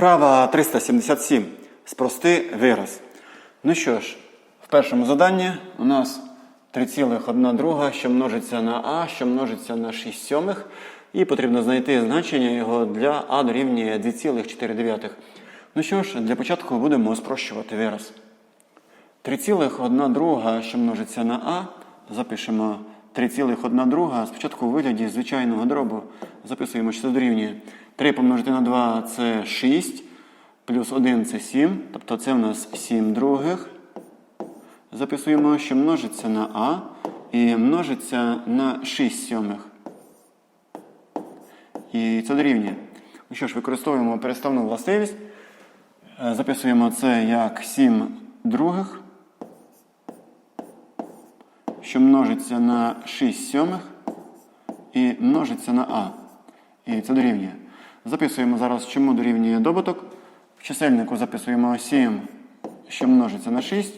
Вправа 377. Спрости вираз. Ну що ж, в першому заданні у нас 3,1 друга, що множиться на а, що множиться на 6 сьомих. І потрібно знайти значення його для а дорівнює 2,4. Ну що ж, для початку будемо спрощувати вираз. 3,1 друга, що множиться на а, запишемо 3,1 друга. Спочатку у вигляді звичайного дробу записуємо, що це дорівнює. 3 помножити на 2 це 6, плюс 1 це 7, тобто це в нас 7 других. Записуємо, що множиться на а і множиться на 6 сьомих. І це дорівнює. Ну що ж, використовуємо переставну властивість. Е, Записуємо це як 7 других, що множиться на 6 сьомих і множиться на а. І це дорівнює. Записуємо зараз, чому дорівнює добуток. В чисельнику записуємо 7, що множиться на 6,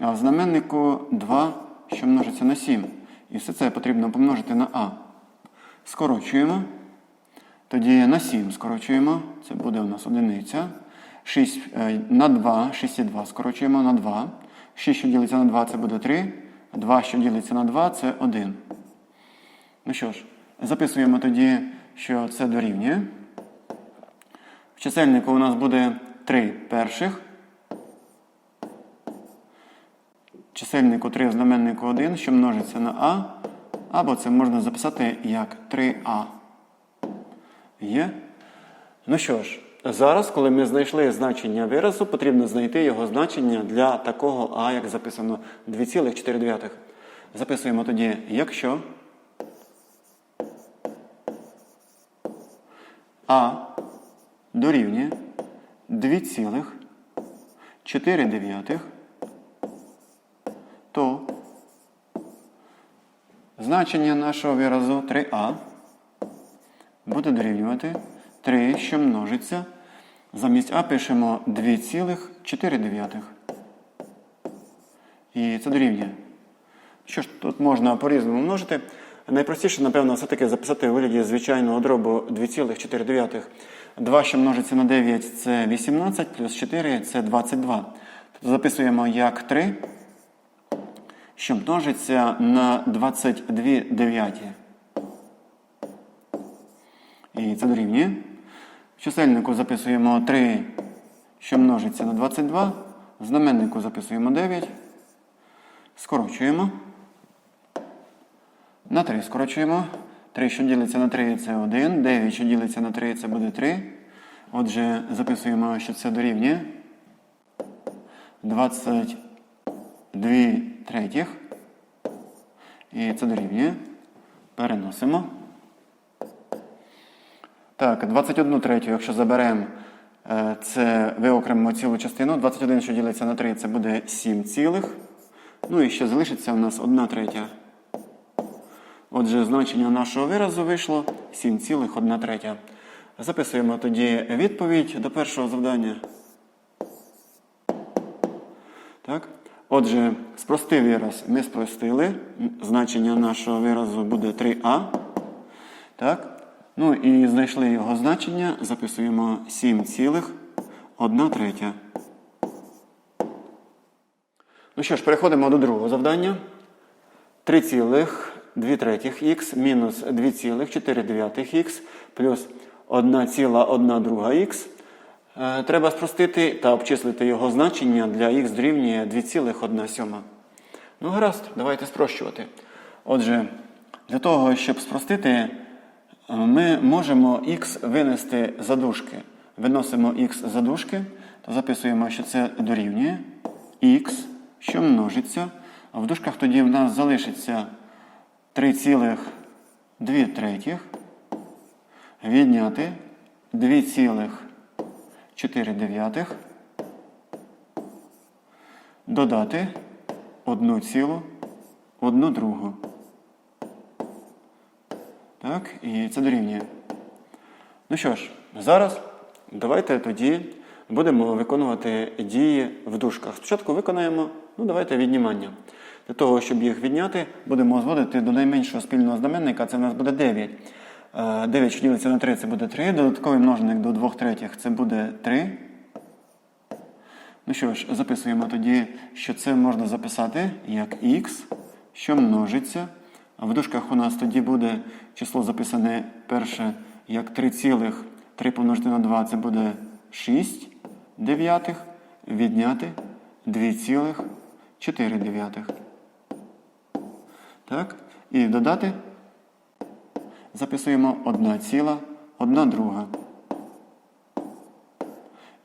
а в знаменнику 2, що множиться на 7. І все це потрібно помножити на а. Скорочуємо. Тоді на 7 скорочуємо. Це буде у нас одиниця. 6 е, на 2, 6 і 2 скорочуємо на 2. 6, що ділиться на 2, це буде 3. 2, що ділиться на 2, це 1. Ну що ж, записуємо тоді, що це дорівнює. В чисельнику у нас буде 3 перших. Чисельнику 3 в знаменнику 1, що множиться на А. Або це можна записати як 3А. Є? Ну що ж, зараз, коли ми знайшли значення виразу, потрібно знайти його значення для такого А, як записано 2,4. Записуємо тоді, якщо А дорівнює 2,4, то значення нашого виразу 3А буде дорівнювати 3, що множиться. Замість А пишемо 2,4. І це дорівнює. Що ж, тут можна по-різному множити. Найпростіше, напевно, все-таки записати у вигляді звичайного дробу 2,4. 2, що множиться на 9, це 18, плюс 4 це 22. Тобто записуємо як 3, що множиться на 22 дев'яті. І це дорівнює. В чисельнику записуємо 3, що множиться на 22. В знаменнику записуємо 9. Скорочуємо. На 3 скорочуємо. 3, що ділиться на 3, це 1. 9, що ділиться на 3, це буде 3. Отже, записуємо, що це дорівнює. 22 третіх. І це дорівнює. Переносимо. Так, 21 третю, якщо заберемо, е, це виокремимо цілу частину. 21, що ділиться на 3, це буде 7 цілих. Ну і ще залишиться у нас 1 третя. Отже, значення нашого виразу вийшло 7,1 третя. Записуємо тоді відповідь до першого завдання. Так. Отже, спростив вираз ми спростили. Значення нашого виразу буде 3а. Так. Ну і знайшли його значення. Записуємо 7,1 третя. Ну що ж, переходимо до другого завдання. 3,2 третіх х мінус 2,4 х плюс 1,1 друга х. Е, Треба спростити та обчислити його значення для х дорівнює 2,1 сьома. Ну, гаразд, давайте спрощувати. Отже, для того, щоб спростити, ми можемо х винести за дужки. Виносимо х за дужки, то записуємо, що це дорівнює х, що множиться. В дужках тоді в нас залишиться 3,2 третіх. Відняти 2,4 дев'ятих. Додати 1 цілу, 1 другу. Так, і це дорівнює. Ну що ж, зараз давайте тоді будемо виконувати дії в дужках. Спочатку виконаємо, ну давайте віднімання. Для того, щоб їх відняти, будемо зводити до найменшого спільного знаменника, це в нас буде 9. Е, 9, що ділиться на 3, це буде 3. Додатковий множник до 2 третіх це буде 3. Ну що ж, записуємо тоді, що це можна записати як х, що множиться. А в дужках у нас тоді буде число записане перше як 3,3 помножити на 2, це буде 6 дев'ятих, відняти 2,4 дев'ятих. Так? І додати записуємо 1 ціла, 1 друга.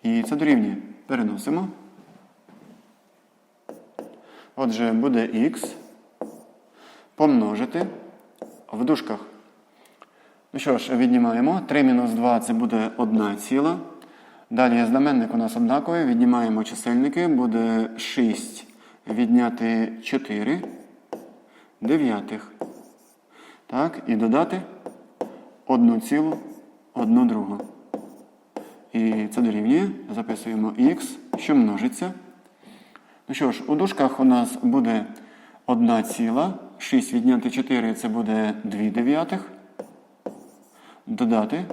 І це дорівнює. Переносимо. Отже, буде х помножити в дужках. Ну що ж, віднімаємо. 3 мінус 2 це буде 1 ціла. Далі знаменник у нас однаковий. Віднімаємо чисельники. Буде 6 відняти 4 дев'ятих. Так, і додати 1 цілу, 1 другу. І це дорівнює. Записуємо х, що множиться. Ну що ж, у дужках у нас буде 1 ціла. 6 відняти 4 це буде 2 дев'ятих. Додати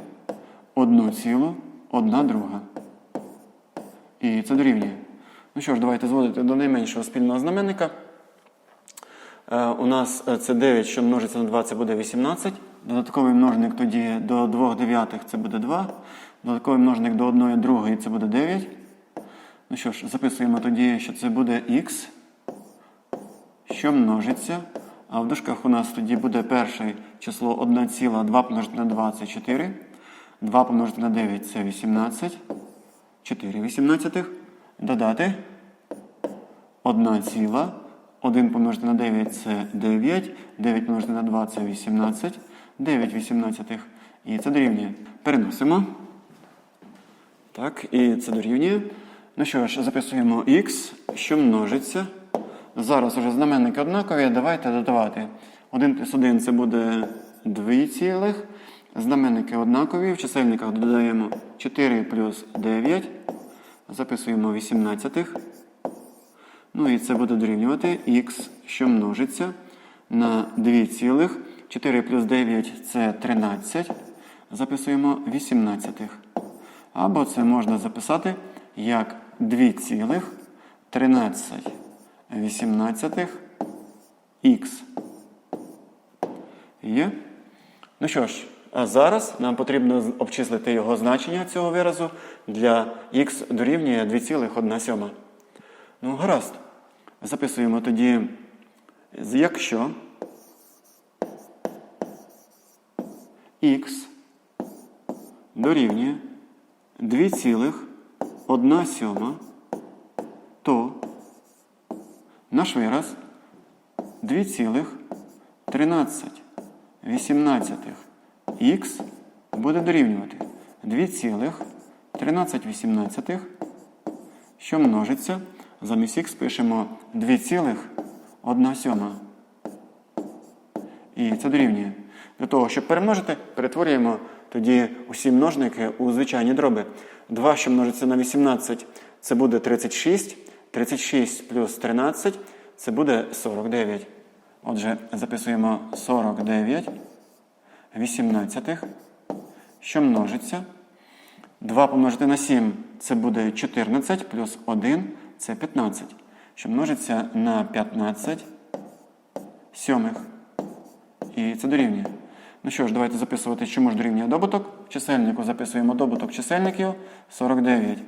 1 цілу, 1 друга. І це дорівнює. Ну що ж, давайте зводити до найменшого спільного знаменника. Е, у нас е, це 9, що множиться на 2, це буде 18. Додатковий множник тоді до 2 дев'ятих це буде 2. Додатковий множник до 1 другої це буде 9. Ну що ж, записуємо тоді, що це буде х, що множиться. А в дужках у нас тоді буде перше число 1 ціла, 2 помножити на 2 це 4. 2 помножити на 9 це 18. 4 вісімнадцятих. Додати 1 ціла. 1 помножити на 9 це 9. 9 помножити на 2 це 18. 9 вісімнадцятих. І це дорівнює. Переносимо. Так, і це дорівнює. Ну що ж, записуємо х, що множиться. Зараз уже знаменники однакові. Давайте додавати. 1 плюс 1 це буде 2 цілих. Знаменники однакові. В чисельниках додаємо 4 плюс 9. Записуємо 18. Ну і це буде дорівнювати х, що множиться на 2 цілих. 4 плюс 9 це 13. Записуємо 18. Або це можна записати як 2 цілих 13 18 х. Є? Ну що ж, а зараз нам потрібно обчислити його значення цього виразу для х дорівнює 2,1 Ну, гаразд. Записуємо тоді, якщо х дорівнює 2,1 сьома, то наш вираз 2,13 х буде дорівнювати 2,13 що множиться. Замість х пишемо 2,1 сьома. І це дорівнює. Для того, щоб перемножити, перетворюємо тоді усі множники у звичайні дроби. 2, що множиться на 18, це буде 36. 36 плюс 13 це буде 49. Отже, записуємо 49 18, що множиться. 2 помножити на 7 це буде 14 плюс 1 це 15, що множиться на 15 сьомих. І це дорівнює. Ну що ж, давайте записувати, чому ж дорівнює добуток. В чисельнику записуємо добуток чисельників 49,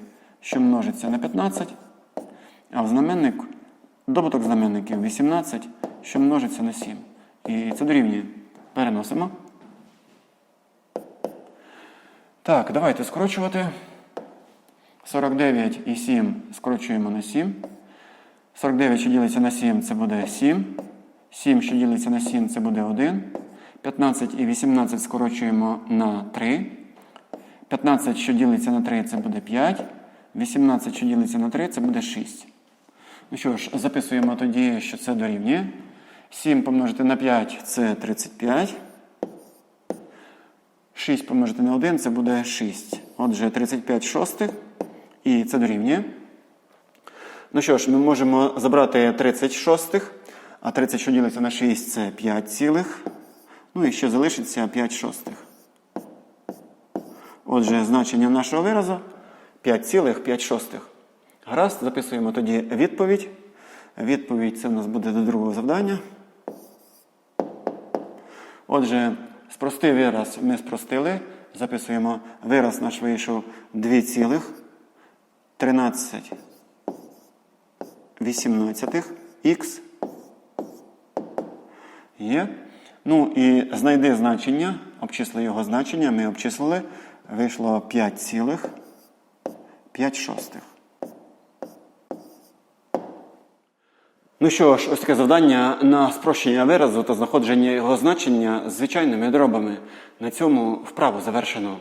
що множиться на 15. А знаменник добуток знаменників 18, що множиться на 7. І це дорівнює. Переносимо. Так, давайте скорочувати. 49 і 7 скорочуємо на 7. 49, що ділиться на 7, це буде 7. 7, що ділиться на 7, це буде 1. 15 і 18 скорочуємо на 3. 15, що ділиться на 3, це буде 5. 18, що ділиться на 3, це буде 6. Ну що ж, записуємо тоді, що це дорівнює. 7 помножити на 5 це 35. 6 помножити на 1 це буде 6. Отже, 35 шостих. І це дорівнює. Ну що ж, ми можемо забрати 36, а 30, що ділиться на 6, це 5 цілих. Ну і ще залишиться 5 шостих. Отже, значення нашого виразу 5,5. Гаразд, записуємо тоді відповідь. Відповідь це у нас буде до другого завдання. Отже, спростий вираз ми спростили. Записуємо вираз наш вийшов 2,13 18 х Є. Ну і знайди значення, обчисли його значення, ми обчислили. Вийшло 5,5 шостих. Ну що ж, ось таке завдання на спрощення виразу та знаходження його значення звичайними дробами. На цьому вправу завершено.